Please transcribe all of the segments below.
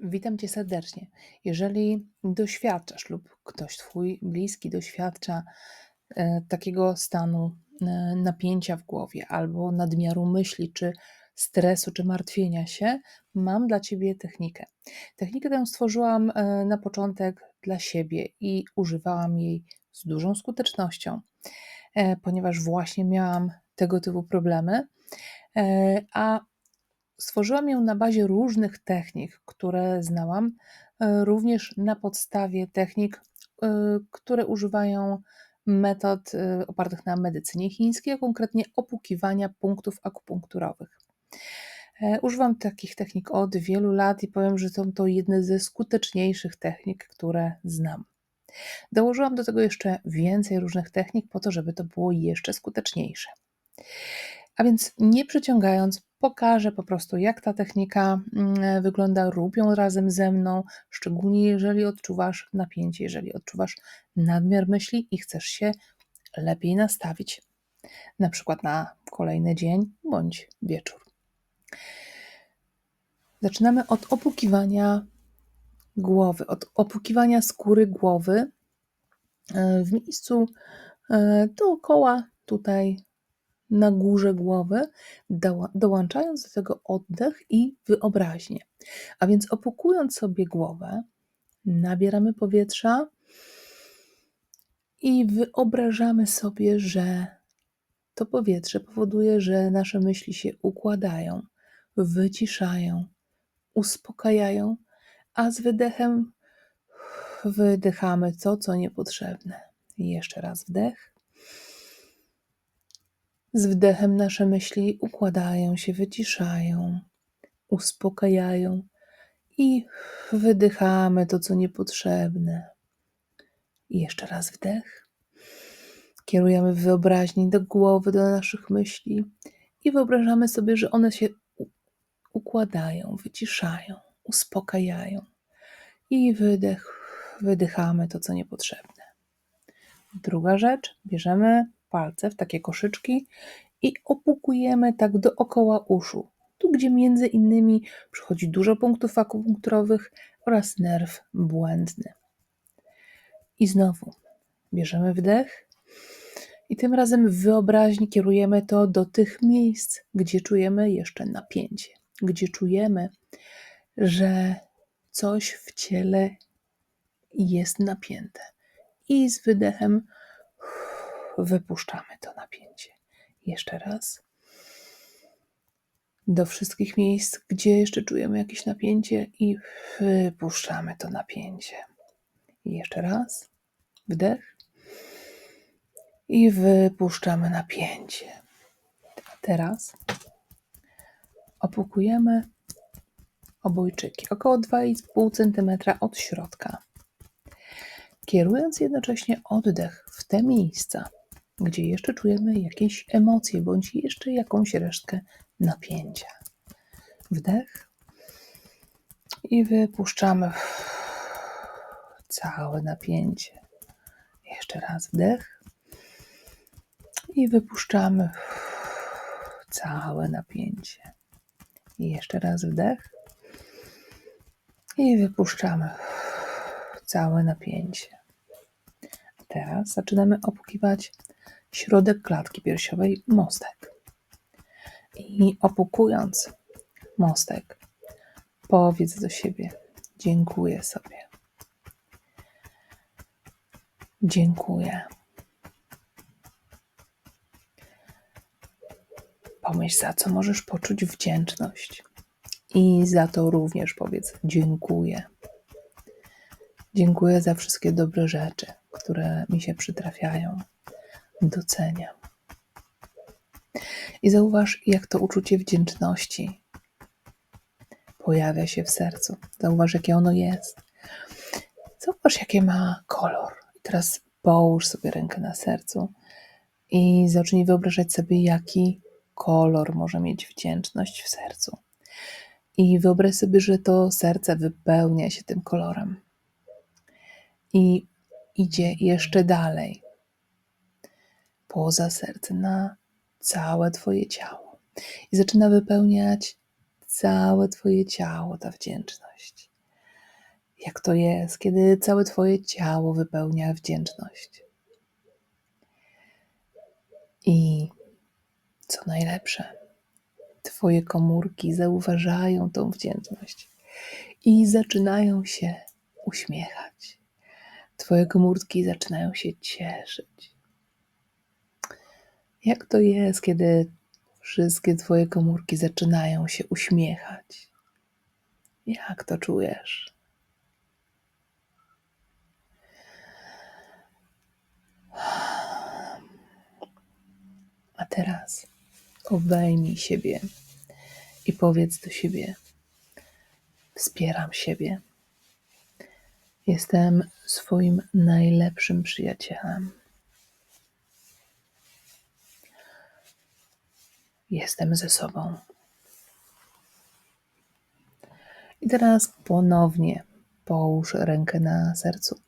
Witam cię serdecznie. Jeżeli doświadczasz lub ktoś twój bliski doświadcza e, takiego stanu e, napięcia w głowie albo nadmiaru myśli, czy stresu, czy martwienia się, mam dla ciebie technikę. Technikę tę stworzyłam e, na początek dla siebie i używałam jej z dużą skutecznością, e, ponieważ właśnie miałam tego typu problemy. E, a Stworzyłam ją na bazie różnych technik, które znałam, e, również na podstawie technik, e, które używają metod e, opartych na medycynie chińskiej, a konkretnie opukiwania punktów akupunkturowych. Używam takich technik od wielu lat i powiem, że są to jedne ze skuteczniejszych technik, które znam. Dołożyłam do tego jeszcze więcej różnych technik, po to, żeby to było jeszcze skuteczniejsze. A więc nie przeciągając, pokażę po prostu, jak ta technika mm, wygląda. Rób ją razem ze mną, szczególnie jeżeli odczuwasz napięcie, jeżeli odczuwasz nadmiar myśli i chcesz się lepiej nastawić, na przykład na kolejny dzień bądź wieczór. Zaczynamy od opukiwania głowy, od opukiwania skóry głowy e, w miejscu e, dookoła tutaj na górze głowy, dołączając do tego oddech i wyobraźnię. A więc opukując sobie głowę, nabieramy powietrza i wyobrażamy sobie, że to powietrze powoduje, że nasze myśli się układają, wyciszają, uspokajają, a z wydechem wydychamy to, co niepotrzebne. Jeszcze raz wdech z wdechem nasze myśli układają się, wyciszają, uspokajają i wydychamy to, co niepotrzebne. I jeszcze raz wdech. Kierujemy wyobraźnię do głowy, do naszych myśli i wyobrażamy sobie, że one się układają, wyciszają, uspokajają. I wydech, wydychamy to, co niepotrzebne. Druga rzecz, bierzemy palce w takie koszyczki i opukujemy tak dookoła uszu. Tu, gdzie między innymi przychodzi dużo punktów akupunkturowych oraz nerw błędny. I znowu bierzemy wdech i tym razem w wyobraźni kierujemy to do tych miejsc, gdzie czujemy jeszcze napięcie, gdzie czujemy, że coś w ciele jest napięte. I z wydechem wypuszczamy to napięcie. Jeszcze raz. Do wszystkich miejsc, gdzie jeszcze czujemy jakieś napięcie, i wypuszczamy to napięcie. Jeszcze raz. Wdech. I wypuszczamy napięcie. Teraz opukujemy obojczyki około 2,5 cm od środka, kierując jednocześnie oddech w te miejsca, gdzie jeszcze czujemy jakieś emocje bądź jeszcze jakąś resztkę napięcia. Wdech i wypuszczamy całe napięcie. Jeszcze raz wdech i wypuszczamy całe napięcie. I jeszcze raz wdech i wypuszczamy całe napięcie. Teraz zaczynamy opukiwać środek klatki piersiowej, mostek. I opukując mostek, powiedz do siebie: Dziękuję sobie. Dziękuję. Pomyśl, za co możesz poczuć wdzięczność. I za to również powiedz: Dziękuję. Dziękuję za wszystkie dobre rzeczy, które mi się przytrafiają doceniam. I zauważ, jak to uczucie wdzięczności pojawia się w sercu. Zauważ, jakie ono jest. Zauważ, jakie ma kolor. I teraz połóż sobie rękę na sercu i zacznij wyobrażać sobie, jaki kolor może mieć wdzięczność w sercu. I wyobraź sobie, że to serce wypełnia się tym kolorem. I idzie jeszcze dalej poza serce, na całe Twoje ciało. I zaczyna wypełniać całe Twoje ciało ta wdzięczność. Jak to jest, kiedy całe Twoje ciało wypełnia wdzięczność. I co najlepsze, Twoje komórki zauważają tą wdzięczność i zaczynają się uśmiechać. Twoje komórki zaczynają się cieszyć. Jak to jest, kiedy wszystkie Twoje komórki zaczynają się uśmiechać? Jak to czujesz? A teraz obejmij siebie i powiedz do siebie: Wspieram siebie. Jestem swoim najlepszym przyjacielem. Jestem ze sobą. I teraz ponownie połóż rękę na sercu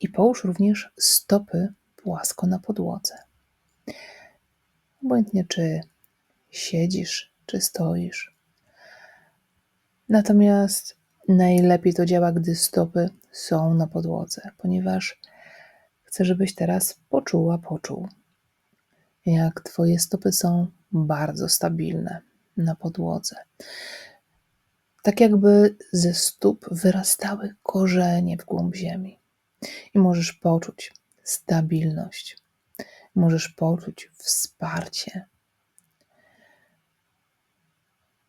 i połóż również stopy płasko na podłodze. Obojętnie czy siedzisz, czy stoisz. Natomiast najlepiej to działa, gdy stopy są na podłodze, ponieważ chcę, żebyś teraz poczuła, poczuł, jak Twoje stopy są bardzo stabilne na podłodze. Tak jakby ze stóp wyrastały korzenie w głąb ziemi. I możesz poczuć stabilność, możesz poczuć wsparcie.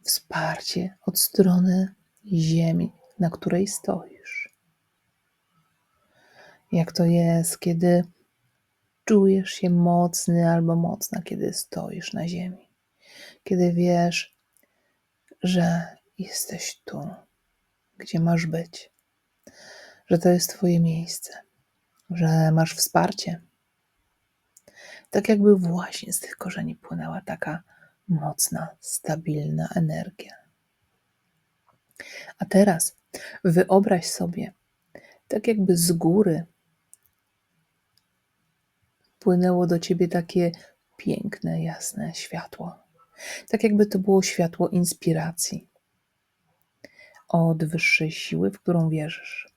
Wsparcie od strony ziemi, na której stoisz. Jak to jest, kiedy czujesz się mocny albo mocna, kiedy stoisz na ziemi, kiedy wiesz, że jesteś tu, gdzie masz być, że to jest Twoje miejsce, że masz wsparcie. Tak jakby właśnie z tych korzeni płynęła taka mocna, stabilna energia. A teraz wyobraź sobie, tak jakby z góry płynęło do ciebie takie piękne, jasne światło. Tak jakby to było światło inspiracji od wyższej siły, w którą wierzysz.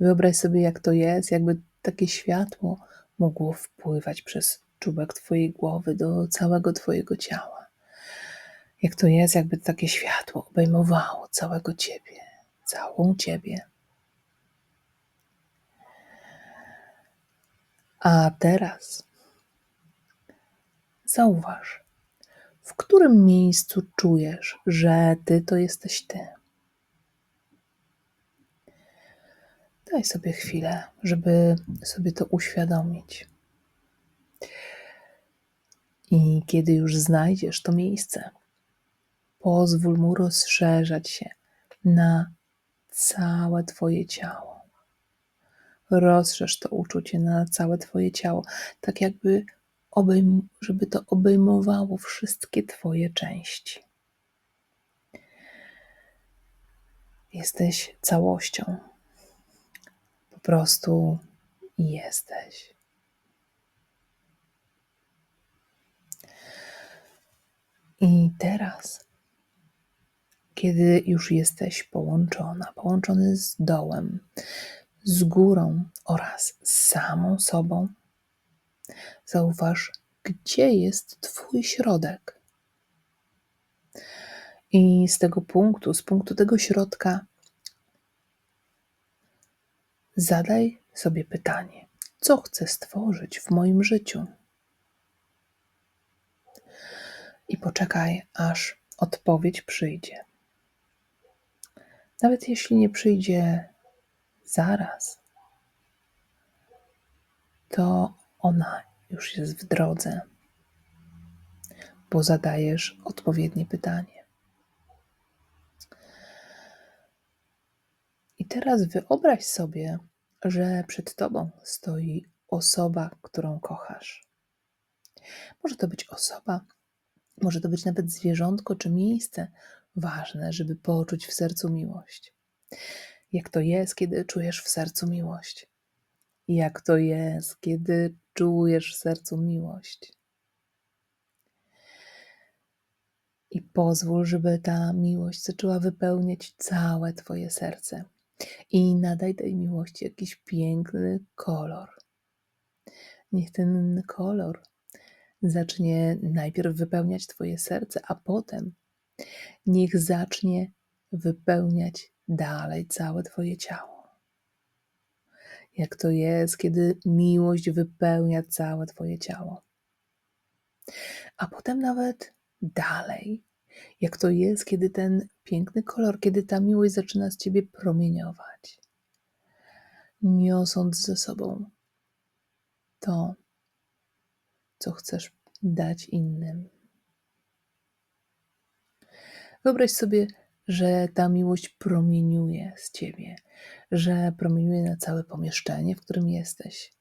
Wyobraź sobie, jak to jest, jakby takie światło mogło wpływać przez czubek Twojej głowy do całego Twojego ciała. Jak to jest, jakby takie światło obejmowało całego Ciebie, całą Ciebie. A teraz zauważ, w którym miejscu czujesz, że Ty to jesteś Ty. Daj sobie chwilę, żeby sobie to uświadomić. I kiedy już znajdziesz to miejsce, pozwól mu rozszerzać się na całe Twoje ciało. Rozszerz to uczucie na całe Twoje ciało, tak jakby obejm- żeby to obejmowało wszystkie Twoje części. Jesteś całością. Po prostu jesteś. I teraz, kiedy już jesteś połączona, połączony z dołem, z górą oraz z samą sobą, zauważ, gdzie jest Twój środek. I z tego punktu, z punktu tego środka, zadaj sobie pytanie: co chcę stworzyć w moim życiu? I poczekaj, aż odpowiedź przyjdzie. Nawet jeśli nie przyjdzie zaraz, to ona już jest w drodze, bo zadajesz odpowiednie pytanie. I teraz wyobraź sobie, że przed tobą stoi osoba, którą kochasz. Może to być osoba, może to być nawet zwierzątko czy miejsce. Ważne, żeby poczuć w sercu miłość. Jak to jest, kiedy czujesz w sercu miłość? Jak to jest, kiedy czujesz w sercu miłość? I pozwól, żeby ta miłość zaczęła wypełniać całe Twoje serce. i nadaj tej miłości jakiś piękny kolor. Niech ten kolor zacznie najpierw wypełniać Twoje serce, a potem niech zacznie wypełniać dalej całe Twoje ciało. Jak to jest, kiedy miłość wypełnia całe Twoje ciało. A potem nawet dalej, jak to jest, kiedy ten piękny kolor, kiedy ta miłość zaczyna z Ciebie promieniować, niosąc ze sobą to, co chcesz dać innym. Wyobraź sobie, że ta miłość promieniuje z ciebie, że promieniuje na całe pomieszczenie, w którym jesteś.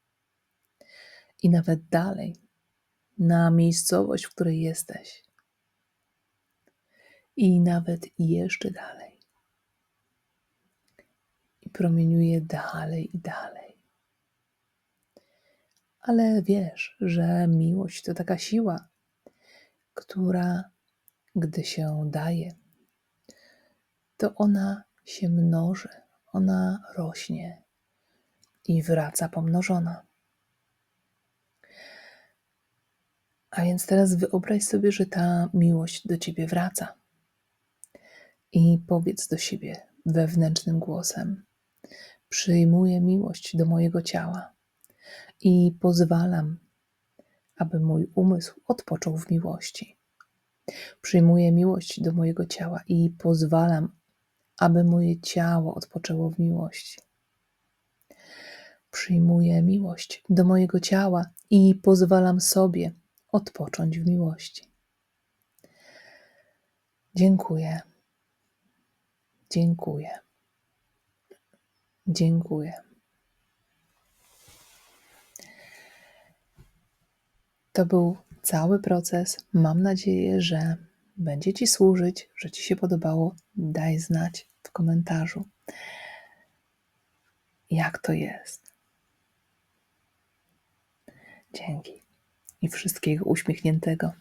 I nawet dalej, na miejscowość, w której jesteś. I nawet jeszcze dalej. I promieniuje dalej i dalej. Ale wiesz, że miłość to taka siła, która, gdy się daje, to ona się mnoży, ona rośnie i wraca pomnożona. A więc teraz wyobraź sobie, że ta miłość do ciebie wraca. I powiedz do siebie wewnętrznym głosem: Przyjmuję miłość do mojego ciała i pozwalam, aby mój umysł odpoczął w miłości. Przyjmuję miłość do mojego ciała i pozwalam, aby moje ciało odpoczęło w miłości. Przyjmuję miłość do mojego ciała i pozwalam sobie odpocząć w miłości. Dziękuję. Dziękuję. Dziękuję. To był cały proces. Mam nadzieję, że będzie Ci służyć, że Ci się podobało. Daj znać w komentarzu, jak to jest. Dzięki i wszystkiego uśmiechniętego.